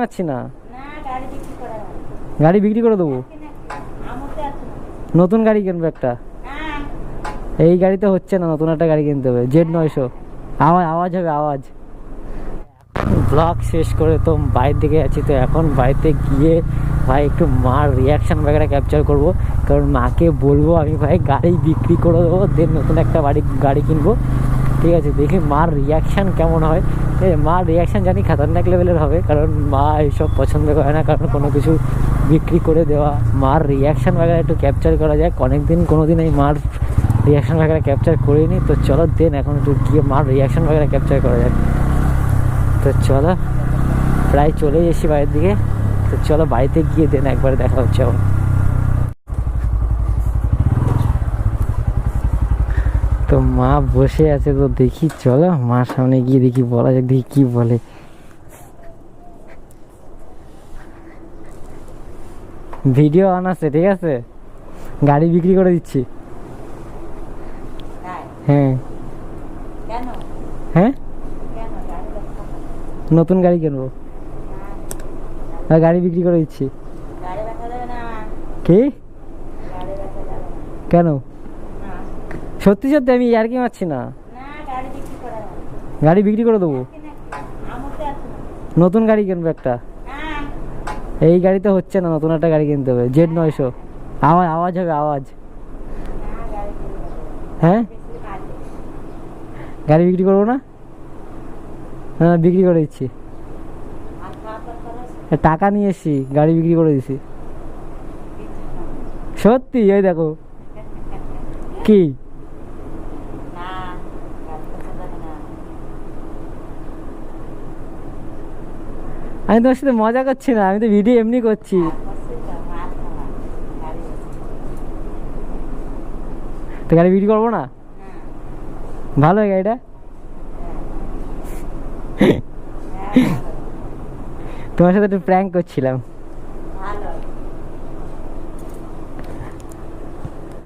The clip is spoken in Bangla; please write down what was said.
পাচ্ছি না? গাড়ি বিক্রি করা দেবো? নতুন গাড়ি কিনবো একটা? এই গাড়িতে হচ্ছে না নতুন একটা গাড়ি কিনতে হবে। জেড নয়শো। আওয়াজ আওয়াজ হবে আওয়াজ। ব্লগ শেষ করে তো বাইরের দিকে আছি তো এখন বাড়িতে গিয়ে ভাই একটু মার রিয়াকশান বাগেরা ক্যাপচার করব। কারণ মাকে বলব আমি ভাই গাড়ি বিক্রি করে দেবো দেন নতুন একটা বাড়ি গাড়ি কিনবো। ঠিক আছে, দেখি মার রিয়াকশান কেমন হয়। মার রিয়াকশান জানি খাতারনাক লেভেলের হবে, কারণ মা এইসব পছন্দ করে না, কারণ কোনো কিছু বিক্রি করে দেওয়া। মার রিয়াকশান বাগেরা একটু ক্যাপচার করা যায় অনেকদিন কোনো দিন এই মার রিয়াকশান বাগেরা ক্যাপচার করিনি। তো চলো, দেন এখন একটু গিয়ে মার রিয়াকশান বাগেরা ক্যাপচার করা যায় তো চলো, প্রায় চলে এসেছি বাড়ির দিকে। তো চলো, বাড়িতে গিয়ে দেন একবার দেখা হচ্ছে আবার তো মা বসে আছে তো দেখি চলো মার সামনে গিয়ে দেখি বলা যাক দেখি কি বলে। ভিডিও অন আছে ঠিক আছে? গাড়ি বিক্রি করে দিচ্ছি। হ্যাঁ। হ্যাঁ? নতুন গাড়ি কিনবো। গাড়ি বিক্রি করে দিচ্ছি। কি? কেন? সত্যি সত্যি আমি আর কি মারছি না? গাড়ি বিক্রি করা দেবো? নতুন গাড়ি কিনবো একটা? হ্যাঁ। এই গাড়িতে হচ্ছে না নতুন একটা গাড়ি কিনতে হবে। জেড নয়শো। আওয়াজ আওয়াজ হবে আওয়াজ। হ্যাঁ? গাড়ি বিক্রি করব না? হ্যাঁ বিক্রি করে দিচ্ছি। টাকা নিয়ে এসছি গাড়ি বিক্রি করে দিছি সত্যি ওই দেখো। কি না গাড়ি দেখা যাবে না আমি তোমার সাথে মজা করছি না, আমি তো ভিডিও এমনি করছি। তো গাড়ি বিক্রি করব না? ভালো হয় গাড়িটা? তোমার সাথে একটু প্র্যাঙ্ক করছিলাম।